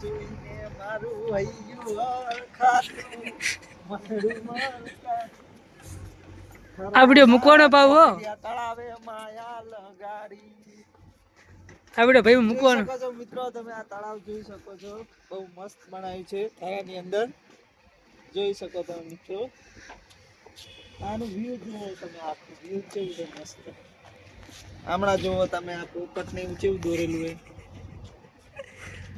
જોઈને મારું હૈયું અળખાતું, મારું મરકાતું. આ વીડિયો મૂકવાનો પાવ તળાવે માયા લગાડી આ ભાઈ મૂકવાનો. મિત્રો તમે આ તળાવ જોઈ શકો છો. બહુ મસ્ત બનાવ્યું છે તળાવની અંદર. જોઈ શકો તમે મિત્રો. આનું વ્યૂ જુઓ તમે આખું. વ્યૂ કેવું છે મસ્ત. હમણાં જુઓ તમે આ પોપટ ને એવું કેવું દોરેલું હોય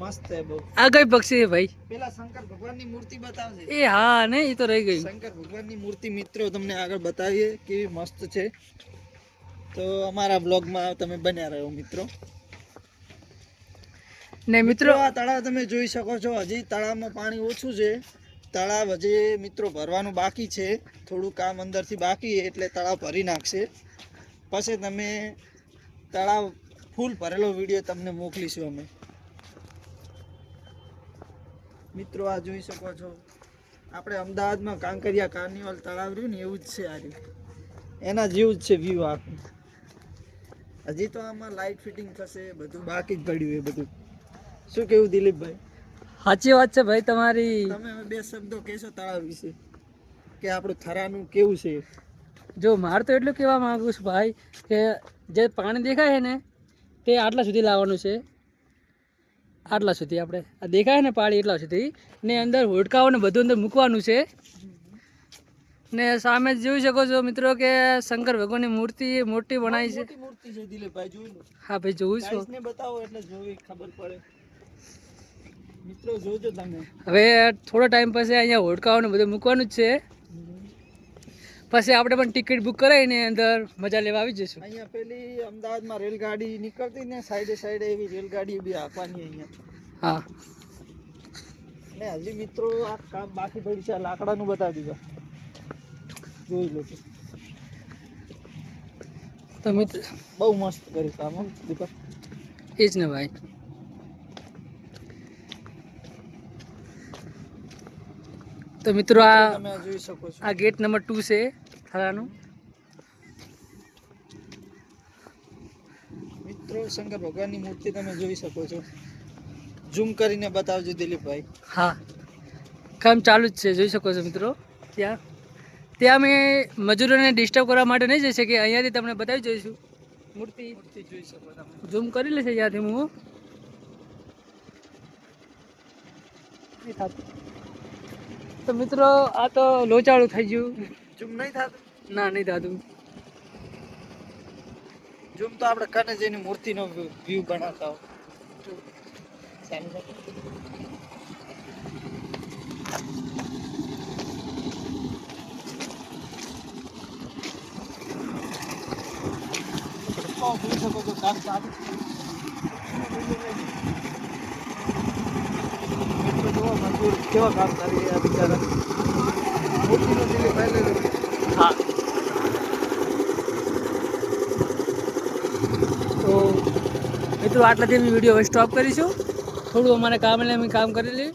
મસ્ત હે બહુ. આ કઈ પક્ષી છે ભાઈ. પેલા શંકર ભગવાનની મૂર્તિ બતાવશે એ હા ને એ તો રહી ગઈ શંકર ભગવાનની મૂર્તિ મિત્રો તમને આગળ બતાવીએ કેવી મસ્ત છે. તો અમારા બ્લોગમાં તમે બન્યા રહ્યો મિત્રો. ને મિત્રો આ તળાવ તમે જોઈ શકો છો. હજી તળાવમાં પાણી ઓછું છે. તળાવ હજી મિત્રો ભરવાનું બાકી છે. થોડું કામ અંદરથી બાકી એટલે તળાવ ભરી નાખશે. પછી તમે તળાવ ફૂલ ભરેલો વીડિયો તમને મોકલીશું અમે. મિત્રો આ જોઈ શકો છો. આપણે અમદાવાદમાં કાંકરિયા કાર્નિવલ તળાવ રહ્યું ને એવું જ છે આ રહ્યું. એના જેવું જ છે વ્યૂ આખું. હજી તો આમાં લાઇટ ફિટિંગ થશે બધું બાકી જ પડ્યું એ બધું. શું કેવું દિલીપભાઈ? સાચી વાત છે ભાઈ તમારી તમે બે શબ્દો કહેશો તળાવ વિશે કે આપણું થરાનું કેવું છે? જો મારે તો એટલું કહેવા માગું છું ભાઈ કે જે પાણી દેખાય છે ને તે આટલા સુધી લાવવાનું છે. આટલા સુધી આપણે આ દેખાય ને પાણી એટલા સુધી ને અંદર હોડકાઓને બધું અંદર મૂકવાનું છે. ને સામે જોઈ શકો છો મિત્રો કે શંકર ભગવાનની મૂર્તિ મોટી બનાવી છે. મૂર્તિ છે દિલીપભાઈ જોઈ હા ભાઈ જોઉં છું. બતાવો એટલે જોવી ખબર પડે. હવે થોડો ટાઈમ પછી અહીંયા હોડકાઓને બધું મૂકવાનું જ છે. પછી આપણે પણ ટિકિટ બુક કરાવીને અંદર મજા લેવા આવી જઈશું. અહીંયા પેલી અમદાવાદમાં રેલગાડી નીકળતી ને સાઈડે સાઈડે એવી રેલગાડી બી આપવાની અહીંયા. હા. ને હજી મિત્રો આ કામ બાકી પડ્યું છે લાકડાનું બતાવી દીધું. જોઈ લો તો. તો બહુ મસ્ત કર્યું કામ દીપક. એ જ ને ભાઈ. તો મિત્રો આ તમે જોઈ શકો છો. આ ગેટ નંબર ટુ છે થરાનું. મિત્રો શંકર ભગવાનની મૂર્તિ તમે જોઈ શકો છો. ઝૂમ કરીને બતાવજો દિલીપભાઈ. હા. કામ ચાલુ જ છે જોઈ શકો છો મિત્રો. ત્યાં. ત્યાં અમે મજૂરોને ડિસ્ટર્બ કરવા માટે નહીં જઈ શકીએ. અહીંયાથી તમને બતાવી જોઈશું. મૂર્તિ. મૂર્તિ જોઈ શકો તમે. ઝૂમ કરી લેશે ત્યાંથી હું. તો મિત્રો આ તો લોચાળું થઈ ગયું. જુમ નહીં થતું? ના નહીં થતું. જૂમ તો આપણે કને જઈને મૂર્તિનો વ્યૂ બનાવતા. તો શકો છો કામ ચાલુ મજૂર કેવા કામ કરી રહ્યા બિચારા. હા તો મિત્રો આટલાથી દિન વીડિયો સ્ટોપ કરીશું થોડું અમારે કામ એટલે અમે કામ કરી લઈએ